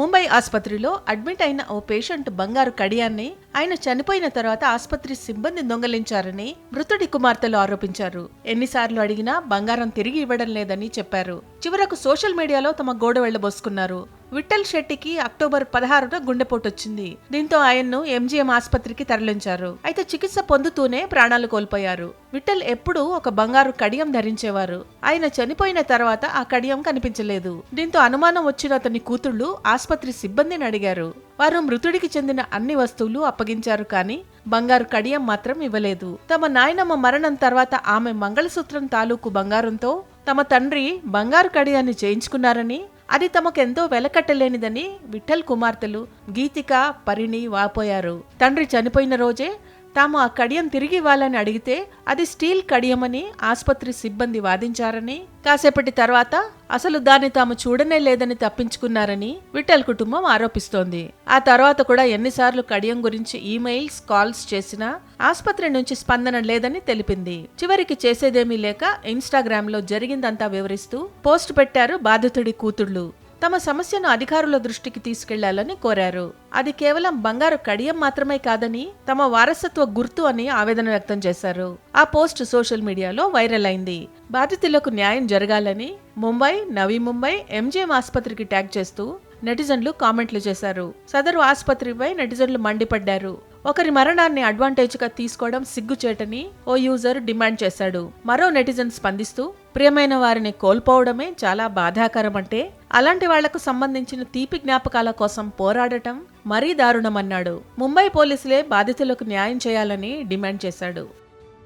ముంబై ఆసుపత్రిలో అడ్మిట్ అయిన ఓ పేషెంట్ బంగారు కడియాన్ని ఆయన చనిపోయిన తర్వాత ఆసుపత్రి సిబ్బంది దొంగలించారని మృతుడి కుమార్తెలు ఆరోపించారు. ఎన్నిసార్లు అడిగినా బంగారం తిరిగి ఇవ్వడం లేదని చెప్పారు. చివరకు సోషల్ మీడియాలో తమ గోడ వెళ్ళబోసుకున్నారు. విఠల్ శెట్టికి అక్టోబర్ పదహారున గుండెపోటు వచ్చింది దీంతో ఆయన్ను ఎంజీఎం ఆసుపత్రికి తరలించారు. అయితే చికిత్స పొందుతూనే ప్రాణాలు కోల్పోయారు. విఠల్ ఎప్పుడూ ఒక బంగారు కడియం ధరించేవారు. ఆయన చనిపోయిన తర్వాత ఆ కడియం కనిపించలేదు. దీంతో అనుమానం వచ్చిన అతని కూతుళ్ళు ఆసుపత్రి సిబ్బందిని అడిగారు. వారు మృతుడికి చెందిన అన్ని వస్తువులు అప్పగించారు కానీ బంగారు కడియం మాత్రం ఇవ్వలేదు. తమ నాయనమ్మ మరణం తర్వాత ఆమె మంగళసూత్రం తాలూకు బంగారంతో తమ తండ్రి బంగారు కడియాన్ని చేయించుకున్నారని అది తమకెంతో వెలకట్టలేనిదని విఠల్ కుమార్తెలు గీతిక పరిణి వాపోయారు. తండ్రి చనిపోయిన రోజే తాము ఆ కడియం తిరిగి ఇవ్వాలని అడిగితే అది స్టీల్ కడియమని ఆసుపత్రి సిబ్బంది వాదించారని కాసేపటి తర్వాత అసలు దాన్ని తాము చూడనే లేదని తప్పించుకున్నారని విఠల్ కుటుంబం ఆరోపిస్తోంది. ఆ తర్వాత కూడా ఎన్నిసార్లు కడియం గురించి ఈమెయిల్స్ కాల్స్ చేసినా ఆసుపత్రి నుంచి స్పందన లేదని తెలిపింది. చివరికి చేసేదేమీ లేక ఇన్స్టాగ్రామ్లో జరిగిందంతా వివరిస్తూ పోస్ట్ పెట్టారు బాధితుడి కూతుళ్ళు తమ సమస్యను అధికారుల దృష్టికి తీసుకెళ్ళాలని కోరారు. అది కేవలం బంగారు కడియం మాత్రమే కాదని తమ వారసత్వ గుర్తు అని ఆవేదన వ్యక్తం చేశారు. ఆ పోస్ట్ సోషల్ మీడియాలో వైరల్ అయింది. బాధితులకు న్యాయం జరగాలని ముంబై నవీ ముంబై ఎంజీఎం ఆసుపత్రికి ట్యాగ్ చేస్తూ నెటిజన్లు కామెంట్లు చేశారు. సదరు ఆసుపత్రిపై నెటిజన్లు మండిపడ్డారు. ఒకరి మరణాన్ని అడ్వాంటేజ్గా తీసుకోవడం సిగ్గుచేటని ఓ యూజర్ డిమాండ్ చేశాడు. మరో నెటిజన్ స్పందిస్తూ ప్రియమైన వారిని కోల్పోవడమే చాలా బాధాకరమంటే అలాంటి వాళ్ళకు సంబంధించిన తీపి జ్ఞాపకాల కోసం పోరాడటం మరీ దారుణమన్నాడు. ముంబై పోలీసులే బాధితులకు న్యాయం చేయాలని డిమాండ్ చేశాడు.